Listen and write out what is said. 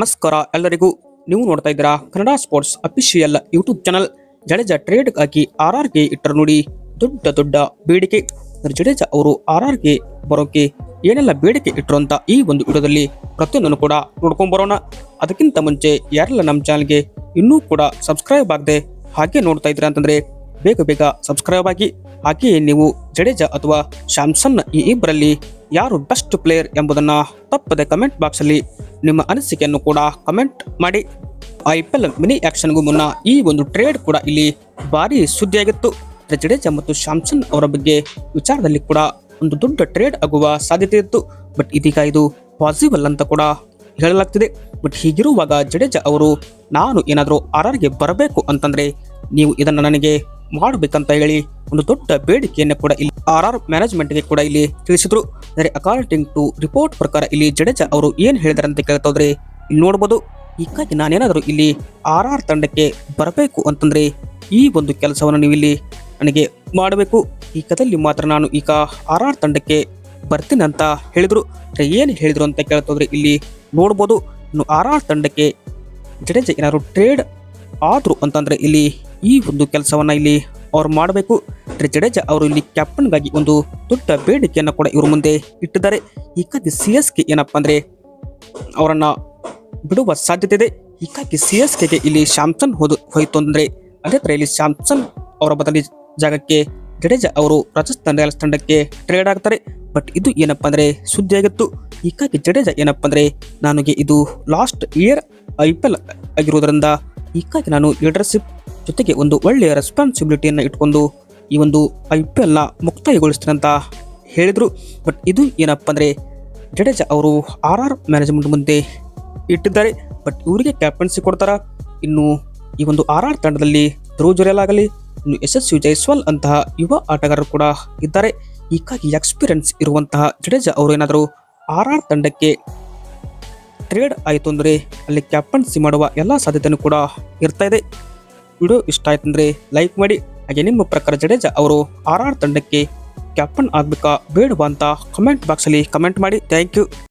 ನಮಸ್ಕಾರ, ಎಲ್ಲರಿಗೂ ನೀವು ನೋಡ್ತಾ ಇದ್ದೀರಾ Kannada sports official YouTube channel. Jadeja trade ಆಗಿ ಆರ್ ಆರ್ಗೆ ಇಟ್ಟರು ನೋಡಿ, ದೊಡ್ಡ ದೊಡ್ಡ ಬೇಡಿಕೆ. ಜಡೇಜಾ ಅವರು ಆರ್ ಆರ್ಗೆ ಬರೋಕೆ ಏನೆಲ್ಲ ಬೇಡಿಕೆ ಇಟ್ಟರು ಅಂತ ಈ ಒಂದು ವಿಡಿಯೋದಲ್ಲಿ ಪ್ರತಿಯೊಂದನ್ನು ಕೂಡ ನೋಡ್ಕೊಂಡು ಬರೋಣ. ಅದಕ್ಕಿಂತ ಮುಂಚೆ ಯಾರೆಲ್ಲ ನಮ್ಮ ಚಾನಲ್ಗೆ ಇನ್ನೂ ಕೂಡ ಸಬ್ಸ್ಕ್ರೈಬ್ ಆಗದೆ ಹಾಗೆ ನೋಡ್ತಾ ಇದ್ದೀರಾ ಅಂತಂದ್ರೆ, ಬೇಗ ಬೇಗ ಸಬ್ಸ್ಕ್ರೈಬ್ ಆಗಿ, ಹಾಗೆಯೇ ನೀವು ಜಡೇಜಾ ಅಥವಾ ಶ್ಯಾಮ್ಸನ್ ಈ ಇಬ್ಬರಲ್ಲಿ ಯಾರು ಬೆಸ್ಟ್ ಪ್ಲೇಯರ್ ಎಂಬುದನ್ನು ತಪ್ಪದೆ ಕಮೆಂಟ್ ಬಾಕ್ಸ್ ಅಲ್ಲಿ ನಿಮ್ಮ ಅನಿಸಿಕೆಯನ್ನು ಕೂಡ ಕಮೆಂಟ್ ಮಾಡಿ. ಐ ಪಿ ಎಲ್ ಮಿನಿ ಆಕ್ಷನ್ಗೂ ಮುನ್ನ ಈ ಒಂದು ಟ್ರೇಡ್ ಕೂಡ ಇಲ್ಲಿ ಭಾರಿ ಸುದ್ದಿಯಾಗಿತ್ತು. ಜಡೇಜಾ ಮತ್ತು ಶಾಮ್ಸನ್ ಅವರ ಬಗ್ಗೆ ವಿಚಾರದಲ್ಲಿ ಕೂಡ ಒಂದು ದೊಡ್ಡ ಟ್ರೇಡ್ ಆಗುವ ಸಾಧ್ಯತೆ ಇತ್ತು. ಬಟ್ ಇದೀಗ ಇದು ಪಾಸಿಬಲ್ ಅಂತ ಕೂಡ ಹೇಳಲಾಗ್ತಿದೆ. ಬಟ್ ಹೀಗಿರುವಾಗ ಜಡೇಜಾ ಅವರು, ನಾನು ಏನಾದರೂ ಆರ್ ಆರ್ಗೆ ಬರಬೇಕು ಅಂತಂದ್ರೆ ನೀವು ಇದನ್ನು ನನಗೆ ಮಾಡಬೇಕಂತ ಹೇಳಿ ಒಂದು ದೊಡ್ಡ ಬೇಡಿಕೆಯನ್ನು ಕೂಡ ಇಲ್ಲಿ ಆರ್ ಆರ್ ಮ್ಯಾನೇಜ್ಮೆಂಟ್ಗೆ ಕೂಡ ಇಲ್ಲಿ ತಿಳಿಸಿದ್ರು. ಅಂದರೆ ಅಕಾರ್ಡಿಂಗ್ ಟು ರಿಪೋರ್ಟ್ ಪ್ರಕಾರ ಇಲ್ಲಿ ಜಡೇಜಾ ಅವರು ಏನು ಹೇಳಿದಾರೆ ಅಂತ ಕೇಳ್ತಾ ಹೋದ್ರೆ ಇಲ್ಲಿ ನೋಡ್ಬೋದು. ಹೀಗಾಗಿ ನಾನೇನಾದರೂ ಇಲ್ಲಿ ಆರ್ ಆರ್ ತಂಡಕ್ಕೆ ಬರಬೇಕು ಅಂತಂದ್ರೆ ಈ ಒಂದು ಕೆಲಸವನ್ನು ನೀವು ಇಲ್ಲಿ ನನಗೆ ಮಾಡಬೇಕು. ಈ ಕಥೆಯಲ್ಲಿ ಮಾತ್ರ ನಾನು ಈಗ ಆರ್ ಆರ್ ತಂಡಕ್ಕೆ ಬರ್ತೀನಿ ಅಂತ ಹೇಳಿದ್ರು. ಏನು ಹೇಳಿದ್ರು ಅಂತ ಕೇಳ್ತಾ ಹೋದ್ರೆ ಇಲ್ಲಿ ನೋಡ್ಬೋದು. ಇನ್ನು ಆರ್ ಆರ್ ತಂಡಕ್ಕೆ ಜಡೇಜಾ ಏನಾದ್ರು ಟ್ರೇಡ್ ಆದ್ರು ಅಂತಂದರೆ ಇಲ್ಲಿ ಈ ಒಂದು ಕೆಲಸವನ್ನು ಇಲ್ಲಿ ಅವ್ರು ಮಾಡಬೇಕು. ಜಡೇಜಾ ಅವರು ಇಲ್ಲಿ ಕ್ಯಾಪ್ಟನ್ಗಾಗಿ ಒಂದು ದೊಡ್ಡ ಬೇಡಿಕೆಯನ್ನು ಕೂಡ ಇವ್ರ ಮುಂದೆ ಇಟ್ಟಿದ್ದಾರೆ. ಹೀಗಾಗಿ ಸಿ ಎಸ್ ಕೆ ಏನಪ್ಪ ಅಂದರೆ ಅವರನ್ನು ಬಿಡುವ ಸಾಧ್ಯತೆ ಇದೆ. ಹೀಗಾಗಿ ಸಿ ಎಸ್ ಕೆಗೆ ಇಲ್ಲಿ ಶ್ಯಾಮ್ಸನ್ ಹೋದು ಹೋಯಿತು ಅಂದರೆ ಅದೇ ತರ ಇಲ್ಲಿ ಶ್ಯಾಮ್ಸನ್ ಅವರ ಬದಲಿ ಜಾಗಕ್ಕೆ ಜಡೇಜಾ ಅವರು ರಾಜಸ್ಥಾನ್ ರಾಯಲ್ಸ್ ತಂಡಕ್ಕೆ ಟ್ರೇಡ್ ಆಗ್ತಾರೆ. ಬಟ್ ಇದು ಏನಪ್ಪ ಸುದ್ದಿ ಸುದ್ದಿಯಾಗಿತ್ತು ಹೀಗಾಗಿ ಜಡೇಜಾ ಏನಪ್ಪ ಅಂದರೆ, ನನಗೆ ಇದು last year I P L ಆಗಿರೋದ್ರಿಂದ ಹೀಗಾಗಿ ನಾನು ಲೀಡರ್ಶಿಪ್ ಜೊತೆಗೆ ಒಂದು ಒಳ್ಳೆಯ ರೆಸ್ಪಾನ್ಸಿಬಿಲಿಟಿಯನ್ನು ಇಟ್ಕೊಂಡು ಈ ಒಂದು ಐ ಪಿ ಎಲ್ನ ಮುಕ್ತಾಯಗೊಳಿಸ್ತೀನಿ ಅಂತ ಹೇಳಿದರು. ಬಟ್ ಇದು ಏನಪ್ಪ ಅಂದರೆ, ಜಡೇಜಾ ಅವರು ಆರ್ ಆರ್ ಮ್ಯಾನೇಜ್ಮೆಂಟ್ ಮುಂದೆ ಇಟ್ಟಿದ್ದಾರೆ. ಬಟ್ ಇವರಿಗೆ ಕ್ಯಾಪ್ಟನ್ಸಿ ಕೊಡ್ತಾರೆ. ಇನ್ನು ಈ ಒಂದು ಆರ್ ಆರ್ ತಂಡದಲ್ಲಿ ಧ್ರುವ ಜೊರೆಯಲಾಗಲಿ ಇನ್ನು ಯಶಸ್ವಿ ಜೈಸ್ವಾಲ್ ಅಂತಹ ಯುವ ಆಟಗಾರರು ಕೂಡ ಇದ್ದಾರೆ. ಹೀಗಾಗಿ ಎಕ್ಸ್ಪೀರಿಯನ್ಸ್ ಇರುವಂತಹ ಜಡೇಜಾ ಅವರು ಏನಾದರೂ ಆರ್ ಆರ್ ತಂಡಕ್ಕೆ ಟ್ರೇಡ್ ಆಯಿತು ಅಂದರೆ ಅಲ್ಲಿ ಕ್ಯಾಪ್ಟನ್ಸಿ ಮಾಡುವ ಎಲ್ಲ ಸಾಧ್ಯತೆಯೂ ಕೂಡ ಇರ್ತಾ ಇದೆ. ವಿಡಿಯೋ ಇಷ್ಟ ಆಯ್ತು ಅಂದರೆ ಲೈಕ್ ಮಾಡಿ, ಹಾಗೆ ನಿಮ್ಮ ಪ್ರಕಾರ ಜಡೇಜಾ ಅವರು ಆರ್ ಆರ್ ತಂಡಕ್ಕೆ ಕ್ಯಾಪ್ಟನ್ ಆಗಬೇಕಾ ಬೇಡವಾ ಅಂತ ಕಮೆಂಟ್ ಬಾಕ್ಸಲ್ಲಿ ಕಮೆಂಟ್ ಮಾಡಿ. Thank you